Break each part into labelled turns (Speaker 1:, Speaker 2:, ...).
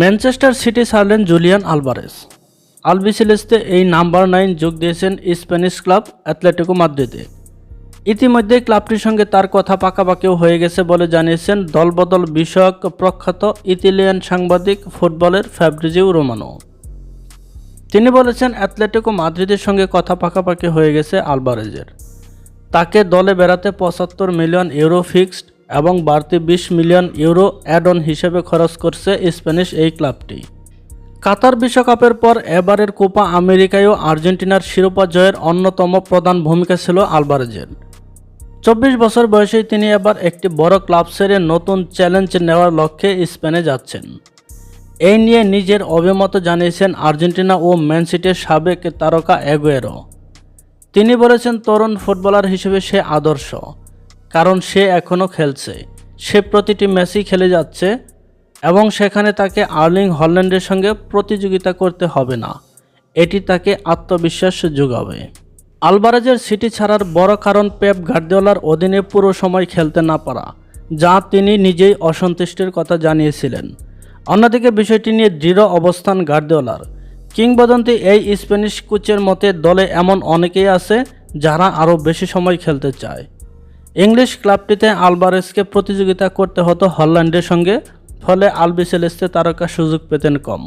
Speaker 1: Manchester City ছাড়লেন Julian Alvarez. Albiceleste এই number nine যোগ দিয়েছেন স্প্যানিশ ক্লাব অ্যাথলেটিকো মাদ্রিদে। ইতিমধ্যে ক্লাবটির সঙ্গে তার কথা পাকাপাকিও হয়ে গেছে বলে জানিয়েছেন দলবদল বিষয়ক প্রখ্যাত ইতালিয়ান সাংবাদিক ফুটবলের ফ্যাব্রিজিও রোমানো। তিনি বলেছেন, অ্যাথলেটিকো মাদ্রিদের সঙ্গে কথা পাকাপাকি হয়ে গেছে আলবারেজের তাকে দলে বেড়াতে পঁচাত্তর মিলিয়ন ইউরো ফিক্সড এবং বাড়তি বিশ মিলিয়ন ইউরো অ্যাড অন হিসেবে খরচ করছে স্প্যানিশ এই ক্লাবটি। কাতার বিশ্বকাপের পর এবারের কোপা আমেরিকায়ও আর্জেন্টিনার শিরোপা জয়ের অন্যতম প্রধান ভূমিকা ছিল আলভারেজের। চব্বিশ বছর বয়সেই তিনি এবার একটি বড় ক্লাব সেরে নতুন চ্যালেঞ্জ নেওয়ার লক্ষ্যে স্পেনে যাচ্ছেন। এই নিয়ে নিজের অভিমত জানিয়েছেন আর্জেন্টিনা ও ম্যান সিটির সাবেক তারকা এগুয়েরো। তিনি বলেছেন, তরুণ ফুটবলার হিসেবে সে আদর্শ। কারণ সে এখনও খেলছে। সে প্রতিটি ম্যাচই খেলে যাচ্ছে এবং সেখানে তাকে আর্লিং হল্যান্ডের সঙ্গে প্রতিযোগিতা করতে হবে না। এটি তাকে আত্মবিশ্বাস যোগাবে। আলবারাজের সিটি ছাড়ার বড় কারণ পেপ গার্দিওলার অধীনে পুরো সময় খেলতে না পারা, যা তিনি নিজেই অসন্তুষ্টির কথা জানিয়েছিলেন। অন্যদিকে বিষয়টি নিয়ে দৃঢ় অবস্থান গার্দিওলার। কিংবদন্তি এই স্প্যানিশ কোচের মতে দলে এমন অনেকেই আছে যারা আরও বেশি সময় খেলতে চায়। ইংলিশ ক্লাবটিতে আলবারেসকে প্রতিযোগিতা করতে হতো হল্যান্ডের সঙ্গে, ফলে আলবিসেলেস্তে তারকা সুযোগ পেতেন কম।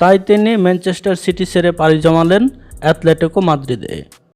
Speaker 1: তাই তিনি ম্যানচেস্টার সিটি ছেড়ে পাড়ি জমালেন অ্যাথলেটিকো মাদ্রিদে।